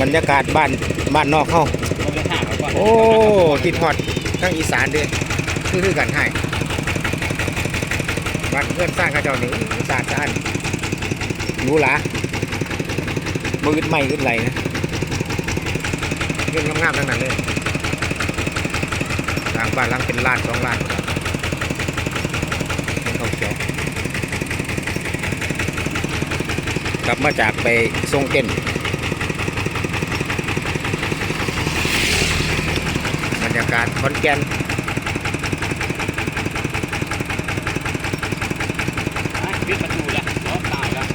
บรรยากาศบ้านบ้านนอกเข้าผมจะถามว่าโอ้คิดฮอดทั้งอีสานเด้อคือคือกันให้บ้านเพื่อนสร้างเข้าเจ้านี่สะอาดสะอ้านหรูหรามืดไม่ขึ้นไหลนะเรื่องงามๆทั้งนั้นเลยทางบ้านหลังเป็นลานสองลานเป็นเขาเขียวกลับมาจากไปทรงเต้น บรร ยากาศขอนแก่นปิดประตูแล้วรถตายแล้ว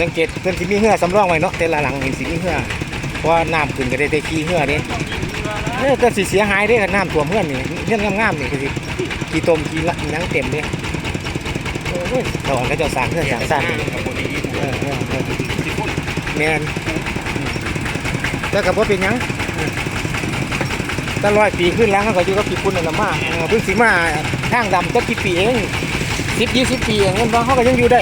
สังเกตเพิ่นสิมีเหือสำรองไว้เนาะแต่ละหลังเห็นสิมีเหือเพราะว่าน้ำขึ้นก็ได้แต่ขี้เหือเด้เนี่ยก็สิเสียหายเด้คันน้ำท่วมเหือนนี่เหือนงามๆนี่คือสิขี้ตมขี้ละหนังเต็มเด้ โอ้ยตอนเขาเจ้าสร้างเหือนสร้างสร้างเออเออเออแมนแล้วก็บ่เป็นหยังถ้าร้อยปีขึ้นแล้วเขาก็อยู่กับปีปุ่นนั่นน่ะมาเออเพิ่งสิมาทางดำจักกี่ปีเองสิบยี่สิบปีเองเงินบ่เขาก็ยังอยู่ได้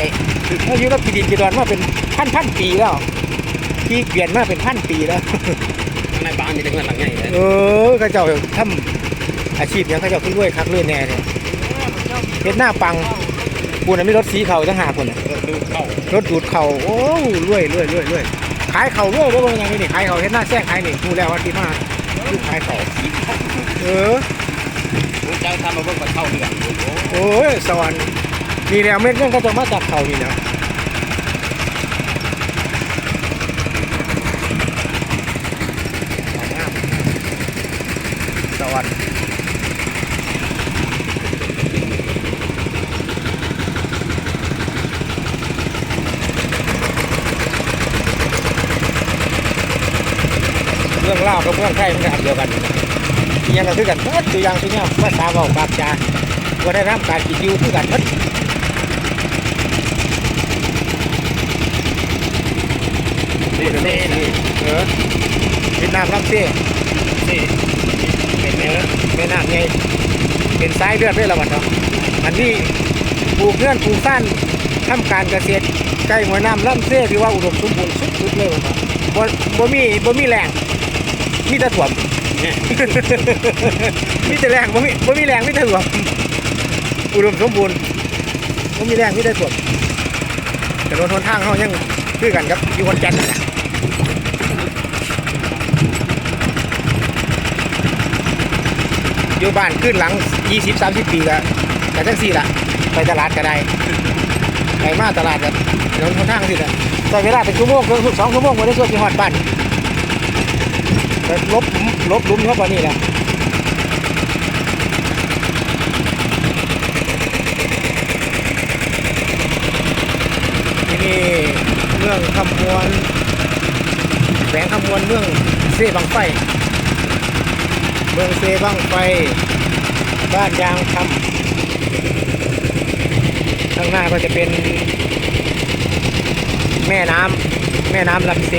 เขาอยู่กับที่ดินจีดอนมาเป็นพันพันปีแล้วที่เปลี่ยนมาเป็นพันปีแล้วในบ้านมีแต่เงินหลังใหญ่เลยเออเขาเจ้าทำอาชีพเนี่ยเขาเจ้าขึ้นรวยคักรวยแน่เนี่ยเฮ็ดหน้าปัง ปูน่ะมีรถสีเขาจังหาคนน่ะดูเข้ารถดูดเขาโอ้รวยรวยรวยรวยขายเขารวยว่าเป็นยังไงนี่ขายเขาเฮ็ดหน้าแซงขายนี่ดูแล้วว่าที่มาคือขายเขาเออผมจะทำมาเพิ่งมาเข้าเรื่องโอ้โหโอ้ยสวรรค์นี่แหล้วเม็ดเงินก็จะมาจากเขานี่แหล้วงามสวรรค์ เรื่องเล่าวกับเรื่องไทยมันก็อันเดียวกันอีหยังก็คือกันเบิดตัวอย่างตัวเนี้ยภาษาเว้าปากจาว่าได้รับการกินอยูคือกันหมัดเซ่เนะเออเวียดนามรับเซ่เซ่เป็นเอไงอแม่น้ำไงเป็นสายเลือดด้วยละวันเนาะอันนี้ปลูกเงื่อนปลูกสั้นทำการเกษตรใกล้หัวน้ำลำเซ่ที่ว่าอุดมสมบูรณ์สุดๆเลยวันเนาะบ่บ่มีบ่มีแรง มีแต่ถ่วมเนี่ยมีแต่แรงบ่มีบ่มีแรงมีแต่ถ่วมอุดมสมบูรณ์บ่มีแรงมีแต่ถ่วมแต่รถทนทางเขายังคือกันครับอยู่คนแก่นนั่นแหละอยู่บ้านขึ้นหลัง 20 30 ปีก็แต่จังสี่ละไปตลาดก็ได้ไปมาตลาดก็ถนนคนทางสิละแต่เวลาเป็นชั่วโมงเกินสองชั่วโมงวันได้ช่วยที่หอดบ้าน แต่ลบลบลุ้มเข้าไปนี่แหละที่นี่เมืองคำมวลแหวงคำมวลเมืองเซบังไฟ เมืองเซบ้างไฟ บ้านยางคำข้างหน้าก็จะเป็นแม่น้ำแม่น้ำลำเซ